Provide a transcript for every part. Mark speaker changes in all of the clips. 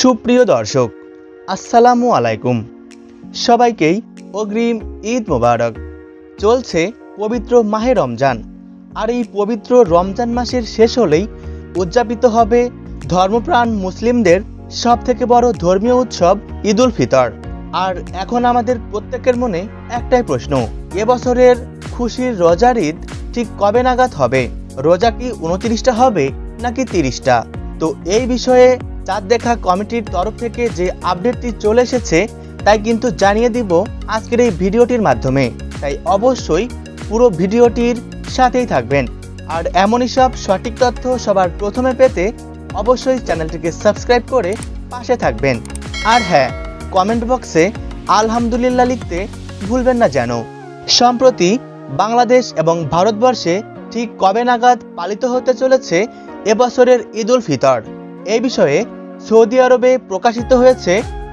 Speaker 1: সুপ্রিয় দর্শক, আসসালামু আলাইকুম। সবাইকেই অগ্রিম ঈদ মোবারক। চলছে পবিত্র মাহে রমজান। আর এই পবিত্র রমজান মাসের শেষ হলেই উদযাপিত হবে ধর্মপ্রাণ মুসলিমদের সব থেকে বড় ধর্মীয় উৎসব ঈদ উল ফিতর। আর এখন আমাদের প্রত্যেকের মনে একটাই প্রশ্ন এবছরের খুশির রোজার ঈদ ঠিক কবে নাগাদ হবে? রোজা কি উনত্রিশটা হবে নাকি তিরিশটা? তো এই বিষয়ে চাঁদ দেখা কমিটির তরফ থেকে যে আপডেটটি চলে এসেছে, তাই কিন্তু জানিয়ে দিব আজকের এই ভিডিওটির মাধ্যমে। তাই অবশ্যই পুরো ভিডিওটির সাথেই থাকবেন। আর এমনই সব সঠিক তথ্য সবার প্রথমে পেতে অবশ্যই চ্যানেলটিকে সাবস্ক্রাইব করে পাশে থাকবেন। আর হ্যাঁ কমেন্ট বক্সে আলহামদুলিল্লাহ লিখতে ভুলবেন না যেন। সম্প্রতি বাংলাদেশ এবং ভারতবর্ষে ঠিক কবে নাগাদ পালিত হতে চলেছে এবছরের ঈদ উল ফিতর? এই বিষয়ে সৌদি আরবে প্রকাশিত হয়েছে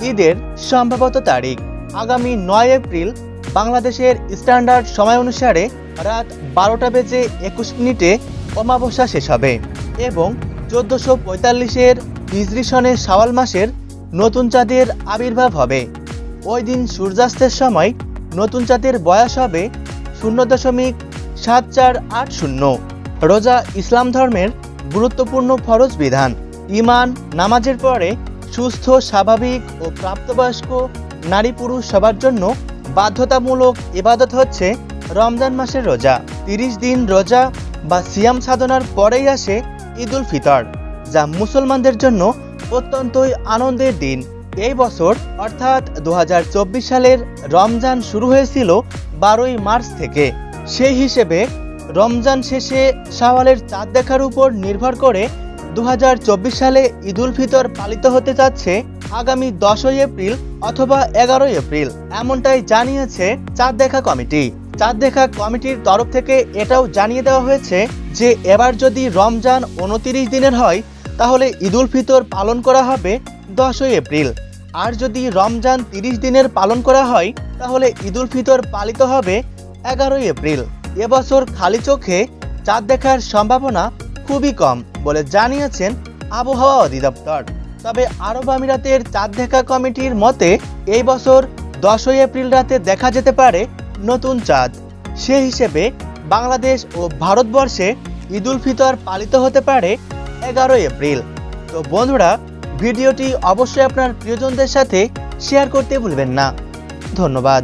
Speaker 1: ঈদের সম্ভাবত তারিখ। আগামী নয় এপ্রিল বাংলাদেশের স্ট্যান্ডার্ড সময় অনুসারে রাত বারোটা বেজে একুশ মিনিটে অমাবস্যা শেষ হবে এবং চোদ্দোশো পঁয়তাল্লিশের হিজরি সনে শাওয়াল মাসের নতুন চাঁদের আবির্ভাব হবে। ওই দিন সূর্যাস্তের সময় নতুন চাঁদের বয়স হবে শূন্য দশমিক সাত চার আট শূন্য। রোজা ইসলাম ধর্মের গুরুত্বপূর্ণ ফরজ বিধান। ইমান নামাজের পরে সুস্থ, স্বাভাবিক ও প্রাপ্তবয়স্ক নারী পুরুষ সবার জন্য বাধ্যতামূলক ইবাদত হচ্ছে রমজান মাসের রোজা। তিরিশ দিন রোজা বা সিয়াম সাধনার পরেই আসে ঈদ উল ফিতর, যা মুসলমানদের জন্য অত্যন্তই আনন্দের দিন। এই বছর, অর্থাৎ দু হাজার চব্বিশ সালের রমজান শুরু হয়েছিল বারোই মার্চ থেকে। সেই হিসেবে রমজান শেষে সাওয়ালের চাঁদ দেখার উপর নির্ভর করে দু হাজার চব্বিশ সালে ঈদ উল ফিতর পালিত হতে যাচ্ছে আগামী দশই এপ্রিল অথবা এগারোই এপ্রিল। এমনটাই জানিয়েছে চাঁদ দেখা কমিটি। চাঁদ দেখা কমিটির তরফ থেকে এটাও জানিয়ে দেওয়া হয়েছে যে, এবার যদি রমজান উনতিরিশ দিনের হয়, তাহলে ঈদ উল ফিতর পালন করা হবে দশই এপ্রিল। আর যদি রমজান তিরিশ দিনের পালন করা হয়, তাহলে ঈদ উল ফিতর পালিত হবে এগারোই এপ্রিল। এবছর খালি চোখে চাঁদ দেখার সম্ভাবনা খুবই কম। বলে জানিয়েছেন আবহাওয়া অধিদপ্তর। তবে আরব আমিরাতের চাঁদ দেখা কমিটির মতে, এই বছর দশই এপ্রিল রাতে দেখা যেতে পারে নতুন চাঁদ। সে হিসেবে বাংলাদেশ ও ভারতবর্ষে ঈদ উল ফিতর পালিত হতে পারে এগারোই এপ্রিল। তো বন্ধুরা, ভিডিওটি অবশ্যই আপনার প্রিয়জনদের সাথে শেয়ার করতে ভুলবেন না। ধন্যবাদ।